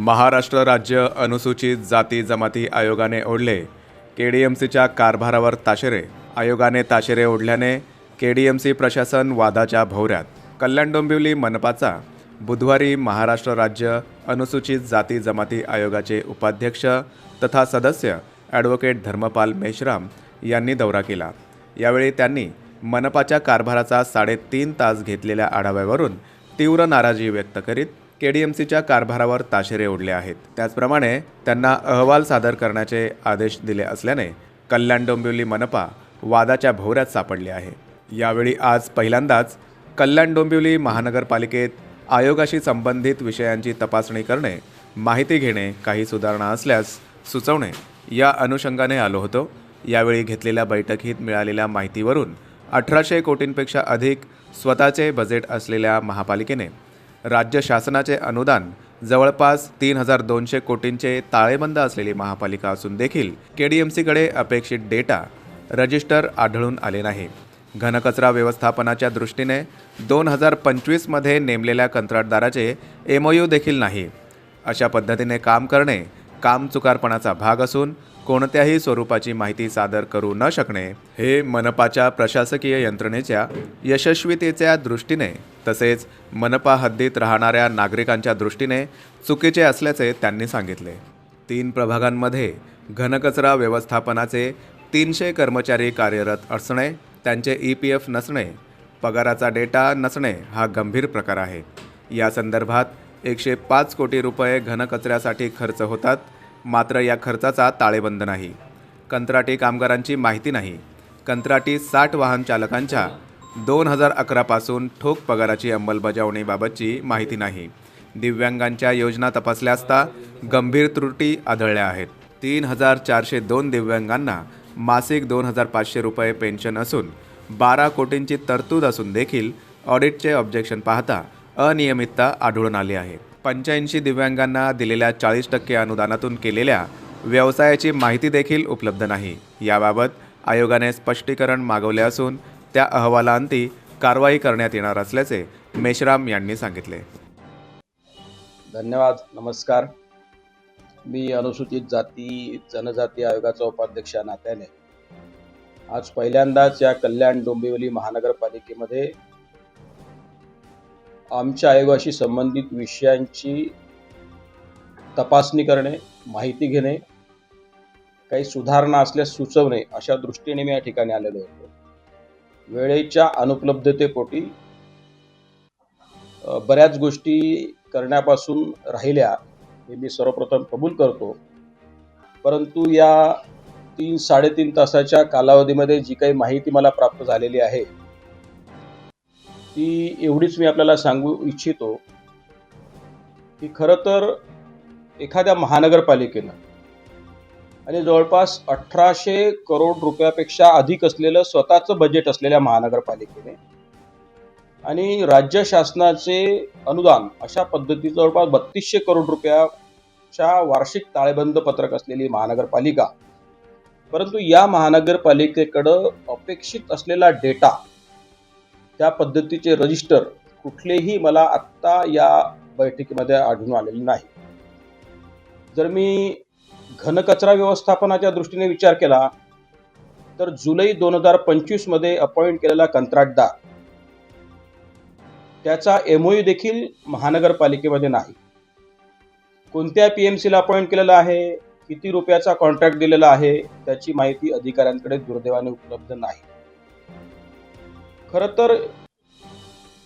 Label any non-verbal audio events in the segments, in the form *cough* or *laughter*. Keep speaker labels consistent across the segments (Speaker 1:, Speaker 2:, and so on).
Speaker 1: महाराष्ट्र राज्य अनुसूचित जाती जमाती आयोगाने ओढले. के डी एम सीच्या कारभारावर ताशेरे. आयोगाने ताशेरे ओढल्याने के डी एम सी प्रशासन वादाच्या भोवऱ्यात. कल्याण डोंबिवली मनपाचा. बुधवारी महाराष्ट्र राज्य अनुसूचित जाती जमाती आयोगाचे उपाध्यक्ष तथा सदस्य ॲडव्होकेट धर्मपाल मेश्राम यांनी दौरा केला. यावेळी त्यांनी मनपाच्या कारभाराचा साडेतीन तास घेतलेल्या आढाव्यावरून तीव्र नाराजी व्यक्त करीत के डी एम सीच्या कारभारावर ताशेरे ओढले आहेत. त्याचप्रमाणे त्यांना अहवाल सादर करण्याचे आदेश दिले असल्याने कल्याण डोंबिवली मनपा वादाच्या भोवऱ्यात सापडली आहे. यावेळी आज पहिल्यांदाच कल्याण डोंबिवली महानगरपालिकेत आयोगाशी संबंधित विषयांची तपासणी करणे माहिती घेणे काही सुधारणा असल्यास सुचवणे या अनुषंगाने आलो होतो. यावेळी घेतलेल्या बैठकीत मिळालेल्या माहितीवरून अठराशे कोटींपेक्षा अधिक स्वतःचे बजेट असलेल्या महापालिकेने राज्य शासनाचे अनुदान जवळपास तीन हजार दोनशे कोटींचे ताळेबंद असलेली महापालिका असून देखील के डी एम सीकडे अपेक्षित डेटा रजिस्टर आढळून आले नाही. घनकचरा व्यवस्थापनाच्या दृष्टीने दोन हजार पंचवीसमध्ये नेमलेल्या कंत्राटदाराचे एमओयू देखील नाही. अशा पद्धतीने काम करणे काम चुकारपणाचा भाग असून कोणत्याही स्वरूपाची माहिती सादर करू न शकणे हे मनपाच्या प्रशासकीय यंत्रणेच्या यशस्वीतेच्या दृष्टीने तसेच मनपा हद्दीत राहणाऱ्या नागरिकांच्या दृष्टीने चुकीचे असल्याचे त्यांनी सांगितले. तीन प्रभागांमध्ये घनकचरा व्यवस्थापनाचे तीनशे कर्मचारी कार्यरत असणे त्यांचे ई पी एफ नसणे पगाराचा डेटा नसणे हा गंभीर प्रकार आहे. या संदर्भात एकशे पाच कोटी रुपये घनकचऱ्यासाठी खर्च होतात मात्र या खर्चाचा ताळेबंद नाही. कंत्राटी कामगारांची माहिती नाही. कंत्राटी साठ वाहन चालकांच्या दोन हजार अकरापासून ठोक पगाराची अंमलबजावणीबाबतची माहिती नाही. दिव्यांगांच्या योजना तपासल्या असता गंभीर त्रुटी आढळल्या आहेत. तीन हजार चारशे दोन दिव्यांगांना मासिक दोन हजार पाचशे रुपये पेन्शन असून बारा कोटींची तरतूद असून देखील ऑडिटचे ऑब्जेक्शन पाहता अनियमितता आढळून आली आहे. पंच्याऐंशी दिव्यांगांना दिलेल्या चाळीस टक्के अनुदानातून केलेल्या व्यवसायाची माहिती देखील उपलब्ध नाही. याबाबत आयोगाने स्पष्टीकरण मागवले असून त्या अहवालांती कारवाई करण्यात येणार असल्याचे मेश्राम यांनी सांगितले.
Speaker 2: धन्यवाद. नमस्कार. मी अनुसूचित जाती जनजाती आयोगाचा उपाध्यक्ष नात्याने. आज पहिल्यांदाच या कल्याण डोंबिवली महानगरपालिकेमध्ये आमच्या आयोगाशी संबंधित विषयांची तपासणी करणे माहिती घेणे काही सुधारणा असल्यास सुचवणे अशा दृष्टीने मी या ठिकाणी आलेलो होतो. वेळेच्या अनुपलब्धतेपोटी बऱ्याच गोष्टी करण्यापासून राहिल्या हे मी सर्वप्रथम कबूल करतो. परंतु या तीन साडेतीन तासाच्या कालावधीमध्ये जी काही माहिती मला प्राप्त झालेली आहे ती एवढीच मी आपल्याला सांगू इच्छितो की खरं तर एखाद्या महानगरपालिकेनं आणि जवळपास अठराशे करोड रुपयापेक्षा अधिक असलेलं स्वतःचं बजेट असलेल्या महानगरपालिकेने आणि राज्य शासनाचे अनुदान अशा पद्धतीचं जवळपास बत्तीसशे करोड रुपयाच्या वार्षिक ताळेबंद पत्रक असलेली महानगरपालिका परंतु या महानगरपालिकेकडं अपेक्षित असलेला डेटा त्या पद्धतीचे रजिस्टर कुठलेही मला आत्ता या बैठकीमध्ये आढळून आलेले नाही. जर मी घनकचरा व्यवस्थापनाच्या दृष्टीने विचार केला तर जुलै दोन हजार पंचवीसमध्ये अपॉइंट केलेला कंत्राटदार त्याचा एमओयू देखील महानगरपालिकेमध्ये नाही. कोणत्या पी एम सीला अपॉइंट केलेला आहे किती रुपयाचा कॉन्ट्रॅक्ट दिलेला आहे त्याची माहिती अधिकाऱ्यांकडे दुर्दैवाने उपलब्ध नाही. खरं तर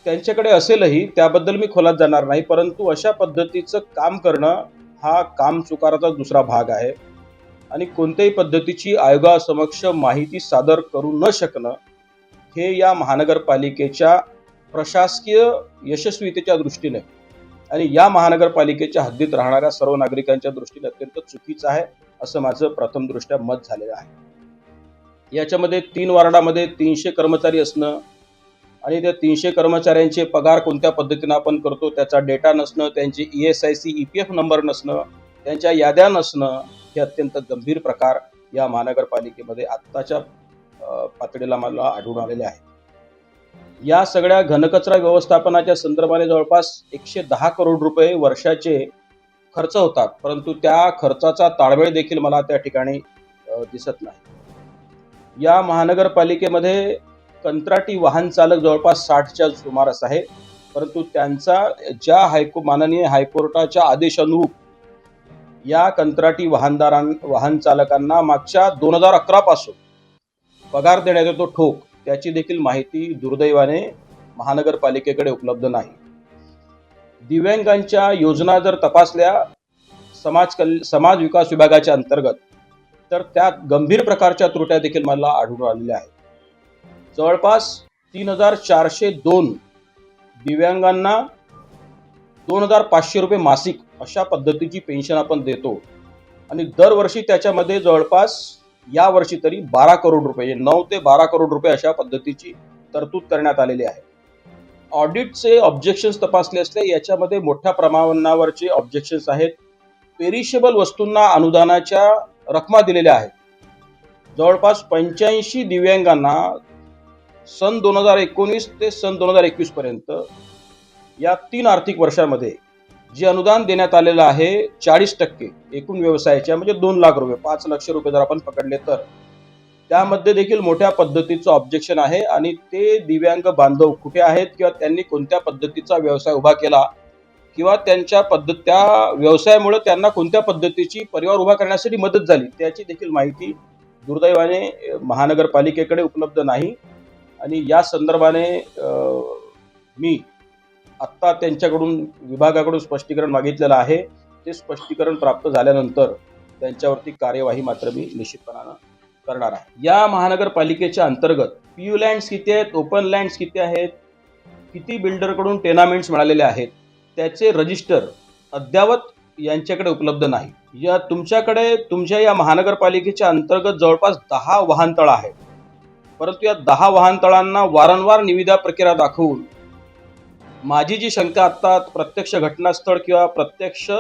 Speaker 2: त्यांच्याकडे असेलही त्याबद्दल मी खोलात जाणार नाही परंतु अशा पद्धतीचं काम करणं हा काम चुकाराचा दुसरा भाग आहे. आणि कोणत्याही पद्धतीची आयोगासमक्ष माहिती सादर करू न शकणं हे या महानगरपालिकेच्या प्रशासकीय यशस्वीतेच्या दृष्टीने आणि या महानगरपालिकेच्या हद्दीत राहणाऱ्या सर्व नागरिकांच्या दृष्टीने अत्यंत चुकीचं आहे असं माझं प्रथमदृष्ट्या मत झालेलं आहे. याच्यामध्ये तीन वार्डामध्ये तीनशे कर्मचारी असणं आणि त्या तीनशे कर्मचाऱ्यांचे पगार कोणत्या पद्धतीनं आपण करतो त्याचा डेटा नसणं त्यांचे E S I C E P F number नसणं त्यांच्या याद्या नसणं हे अत्यंत गंभीर प्रकार या महानगरपालिकेमध्ये आत्ताच्या पातळीला मला आढळून आलेले आहे या सगळ्या घनकचरा व्यवस्थापनाच्या संदर्भाने जवळपास एकशे दहा करोड रुपये वर्षाचे खर्च होतात परंतु त्या खर्चाचा ताळमेळ देखील मला त्या ठिकाणी दिसत नाही. या महानगरपालिकेमध्ये कंत्राटी वाहन चालक जवळपास साठच्या सुमारास आहे. परंतु त्यांचा ज्या हायको माननीय हायकोर्टाच्या आदेशानुरूप या कंत्राटी वाहनदारां वाहन चालकांना मागच्या दोन हजार अकरा पासून पगार देण्यात येतो ठोक त्याची देखील माहिती दुर्दैवाने महानगरपालिकेकडे उपलब्ध नाही. दिव्यांगांच्या योजना जर तपासल्या समाज कल समाज विकास विभागाच्या अंतर्गत तर त्यात गंभीर प्रकारच्या त्रुट्या देखील मला आढळून आलेल्या आहेत. जवळपास तीन हजार चारशे दोन दिव्यांगांना दोन हजार पाचशे रुपये मासिक अशा पद्धतीची पेन्शन आपण देतो. आणि दरवर्षी त्याच्यामध्ये जवळपास या वर्षी तरी बारा करोड रुपये म्हणजे नऊ ते बारा करोड रुपये अशा पद्धतीची तरतूद करण्यात आलेली आहे. ऑडिटचे ऑब्जेक्शन्स तपासले असले याच्यामध्ये मोठ्या प्रमाणावरचे ऑब्जेक्शन्स आहेत. पेरिशेबल वस्तूंना अनुदानाच्या रकमा दिलेल्या आहेत. जवळपास पंच्याऐंशी दिव्यांगांना सन दोन हजार एकोणीस ते सन दोन हजार एकवीस पर्यंत या तीन आर्थिक वर्षामध्ये जे अनुदान देण्यात आलेलं आहे चाळीस टक्के एकूण व्यवसायाच्या म्हणजे दोन लाख रुपये पाच लक्ष रुपये जर आपण पकडले तर. त्यामध्ये देखील मोठ्या पद्धतीचं ऑब्जेक्शन आहे आणि ते दिव्यांग बांधव कुठे आहेत किंवा त्यांनी कोणत्या पद्धतीचा व्यवसाय उभा केला किंवा त्यांच्या पद्धत त्या व्यवसायामुळे त्यांना कोणत्या पद्धतीची परिवार उभा करण्यासाठी मदत झाली त्याची देखील माहिती दुर्दैवाने महानगरपालिकेकडे उपलब्ध नाही. आणि या संदर्भाने मी आत्ता त्यांच्याकडून विभागाकडून स्पष्टीकरण मागितलेलं आहे. ते स्पष्टीकरण प्राप्त झाल्यानंतर त्यांच्यावरती कार्यवाही मात्र मी निश्चितपणानं करणार आहे. या महानगरपालिकेच्या अंतर्गत पी यू लँड्स किती आहेत ओपन लँड्स किती आहेत किती बिल्डरकडून टेनामेंट्स मिळालेले आहेत त्याचे रजिस्टर अद्यावत यांच्याकडे उपलब्ध नाही. या तुमच्याकडे तुमच्या या महानगरपालिकेच्या अंतर्गत जवळपास दहा वाहनतळ आहेत. परंतु या दहा वाहनतळांना वारंवार निविदा प्रक्रिया दाखवून माझी जी शंका आत्ता प्रत्यक्ष घटनास्थळ किंवा प्रत्यक्ष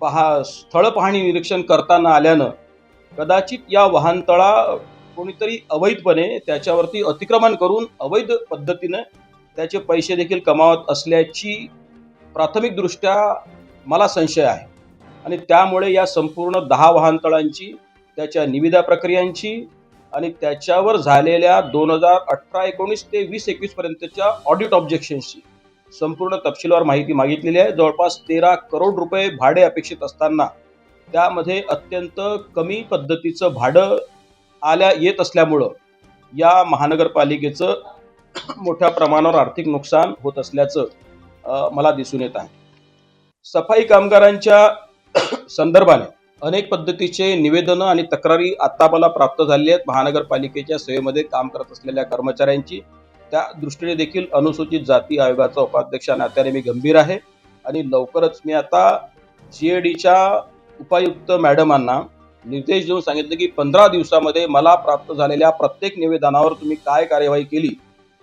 Speaker 2: पहा स्थळ पाहणी निरीक्षण करताना आल्यानं कदाचित या वाहनतळा कोणीतरी अवैधपणे त्याच्यावरती अतिक्रमण करून अवैध पद्धतीने त्याचे पैसे देखील कमावत असल्याची प्राथमिकदृष्ट्या मला संशय आहे. आणि त्यामुळे या संपूर्ण दहा वाहनतळांची त्याच्या निविदा प्रक्रियांची आणि त्याच्यावर झालेल्या दोन हजार अठरा एकोणीस ते वीस एकवीस पर्यंतच्या ऑडिट ऑब्जेक्शनची संपूर्ण तपशीलवार माहिती मागितलेली आहे. जवळपास तेरा करोड रुपये भाडे अपेक्षित असताना त्यामध्ये अत्यंत कमी पद्धतीचं भाडं आल्या येत असल्यामुळं या महानगरपालिकेचं मोठ्या प्रमाणावर आर्थिक नुकसान होत असल्याचं मला दिसून येत आहे. सफाई कामगारांच्या संदर्भाने अनेक पद्धतीचे निवेदनं आणि तक्रारी आत्ता मला प्राप्त झाली आहेत. महानगरपालिकेच्या सेवेमध्ये काम करत असलेल्या कर्मचाऱ्यांची. त्या दृष्टीने देखील अनुसूचित जाती आयोगाचा उपाध्यक्ष नात्याने मी गंभीर आहे. आणि लवकरच मी आता सी ए डीच्या उपायुक्त मॅडमांना निर्देश देऊन सांगितले की पंधरा दिवसामध्ये मला प्राप्त झालेल्या प्रत्येक निवेदनावर तुम्ही काय कार्यवाही केली?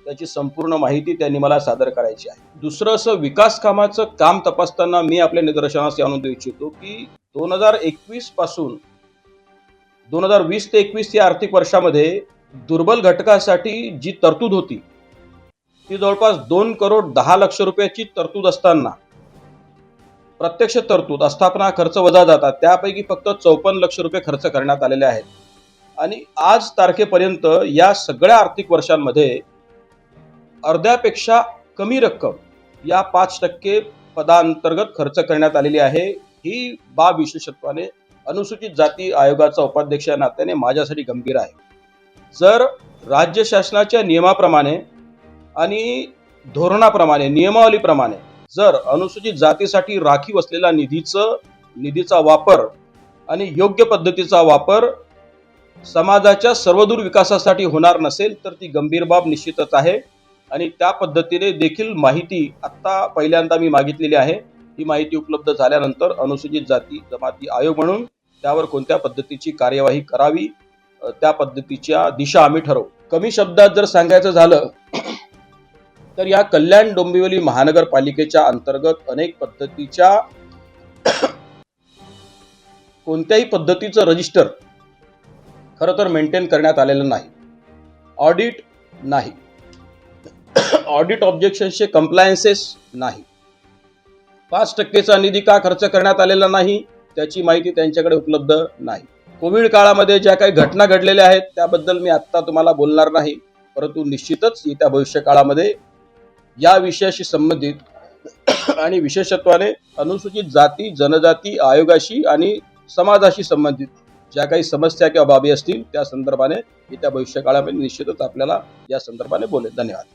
Speaker 2: त्याची संपूर्ण माहिती त्यांनी मला सादर करायची आहे. दुसरं असं विकास कामाचं काम तपासताना मी आपल्या निदर्शनास आणून देऊ इच्छितो की दोन हजार एकवीसपासून दोन हजार वीस ते एकवीस या आर्थिक वर्षामध्ये दुर्बल घटकासाठी जी तरतूद होती ती जवळपास दोन करोड दहा लक्ष रुपयाची तरतूद असताना प्रत्यक्ष तरतूद आस्थापना खर्च वजा जातात त्यापैकी फक्त चौपन्न लक्ष रुपये खर्च करण्यात आलेले आहेत. आणि आज तारखेपर्यंत या सगळ्या आर्थिक वर्षांमध्ये अर्ध्यापेक्षा कमी रक्कम या पाच टक्के पदांतर्गत खर्च करण्यात आलेली आहे. ही बाब विशेषत्वाने अनुसूचित जाती आयोगाचा उपाध्यक्ष या नात्याने माझ्यासाठी गंभीर आहे. जर राज्य शासनाच्या नियमाप्रमाणे आणि धोरणाप्रमाणे नियमावलीप्रमाणे जर अनुसूचित जातीसाठी राखीव असलेला निधीचं निधीचा वापर आणि योग्य पद्धतीचा वापर समाजाच्या सर्वदूर विकासासाठी होणार नसेल तर ती गंभीर बाब निश्चितच आहे. आणि त्या पद्धतीने देखील माहिती आत्ता पहिल्यांदा मी मागितलेली आहे. ही माहिती उपलब्ध झाल्यानंतर अनुसूचित जाती जमाती आयोग म्हणून त्यावर कोणत्या पद्धतीची कार्यवाही करावी त्या पद्धतीच्या दिशा आम्ही ठरवू. कमी शब्दात जर सांगायचं झालं तर या कल्याण डोंबिवली महानगरपालिकेच्या अंतर्गत अनेक पद्धतीच्या कोणत्याही पद्धतीचं रजिस्टर खरं तर मेंटेन करण्यात आलेलं नाही. ऑडिट नाही. ऑडिट ऑब्जेक्शनचे कम्प्लायन्सेस नाही. पाच टक्केचा निधी का खर्च करण्यात आलेला नाही त्याची माहिती त्यांच्याकडे उपलब्ध नाही. कोविड काळामध्ये ज्या काही घटना घडलेल्या आहेत त्याबद्दल मी आत्ता तुम्हाला बोलणार नाही. परंतु निश्चितच येत्या भविष्य काळामध्ये या विषयाशी संबंधित *coughs* आणि विशेषत्वाने अनुसूचित जाती जनजाती आयोगाशी आणि समाजाशी संबंधित ज्या काही समस्या किंवा बाबी असतील त्या संदर्भाने येत्या भविष्य काळामध्ये निश्चितच आपल्याला या संदर्भाने बोलेल. धन्यवाद.